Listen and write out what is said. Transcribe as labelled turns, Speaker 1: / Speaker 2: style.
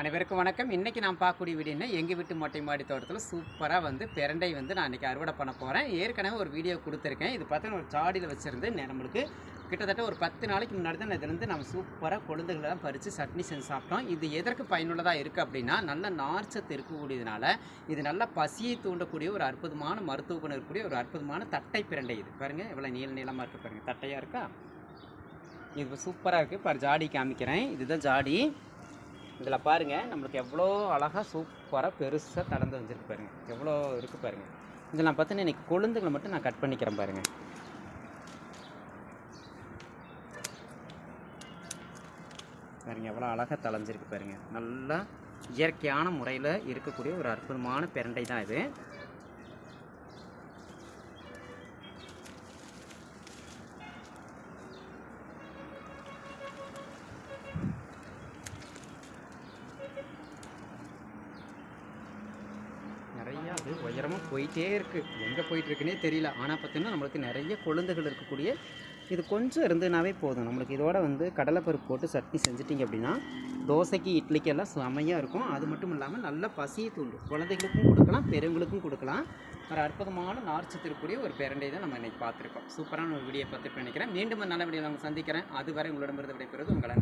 Speaker 1: அனைவருக்கும் வணக்கம். இன்றைக்கி நான் பார்க்கக்கூடிய வீடியோனா எங்கள் வீட்டு மொட்டை மாடி தோட்டத்தில் சூப்பராக வந்து பிரண்டை வந்து நான் இன்றைக்கி அறுவடை பண்ண போகிறேன் ஏற்கனவே ஒரு வீடியோ கொடுத்துருக்கேன். இது பார்த்தீங்கன்னா ஒரு சாடியில் வச்சுருந்து நம்மளுக்கு கிட்டத்தட்ட ஒரு பத்து நாளைக்கு முன்னாடி தான் இதுலேருந்து நம்ம சூப்பராக கொழுந்துகளெல்லாம் பறித்து சட்னி செஞ்சு சாப்பிட்டோம். இது எதற்கு பயனுள்ளதாக இருக்குது அப்படின்னா நல்ல நார்ச்சத்து இருக்கக்கூடியதுனால இது நல்ல பசியை தூண்டக்கூடிய ஒரு அற்புதமான மருத்துவ குணம் இருக்கக்கூடிய ஒரு அற்புதமான தட்டை பிரண்டை இது. பாருங்கள் இவ்வளோ நீள நீளமாக இருக்குது பாருங்கள் தட்டையாக இருக்கா? இது சூப்பராக இருக்குது பாரு ஜாடி காமிக்கிறேன். இதுதான் ஜாடி. இதில் பாருங்கள் நம்மளுக்கு எவ்வளோ அழகாக சூப்பராக பெருசாக தடந்து வந்திருக்கு பாருங்கள் எவ்வளோ இருக்குது பாருங்கள் இதில் நான் பார்த்தீங்கன்னா இன்றைக்கி கொழுந்துகளை மட்டும் நான் கட் பண்ணிக்கிறேன் பாருங்கள் பாருங்கள் எவ்வளோ அழகாக தளைஞ்சிருக்கு பாருங்கள் நல்லா இயற்கையான முறையில் இருக்கக்கூடிய ஒரு அற்புதமான பிரண்டை தான் இது. நிறையா உயரமாக போயிட்டே இருக்குது எங்கே போயிட்டுருக்குனே தெரியல. ஆனால் பார்த்தீங்கன்னா நம்மளுக்கு நிறைய கொழுந்துகள் இருக்கக்கூடிய இது கொஞ்சம் இருந்ததுனாவே போதும். நம்மளுக்கு இதோட வந்து கடலைப்பருப்பு போட்டு சட்னி செஞ்சிட்டிங்க அப்படின்னா தோசைக்கு இட்லிக்கு எல்லாம் செமையாக இருக்கும். அது மட்டும் இல்லாமல் நல்ல பசியை தூண்டும். குழந்தைகளுக்கும் கொடுக்கலாம் பெருவங்களுக்கும் கொடுக்கலாம். ஒரு அற்புதமான நார்ச்சத்து இருக்கக்கூடிய ஒரு பேரண்டை தான் நம்ம இன்றைக்கி பார்த்துருக்கோம். சூப்பரான ஒரு வீடியோ பார்த்துட்டு நினைக்கிறேன். மீண்டும் ஒரு நல்ல வீடியோ நான் சந்திக்கிறேன். அதுவரை உங்களிடமிருந்து விடைபெறுவது உங்களை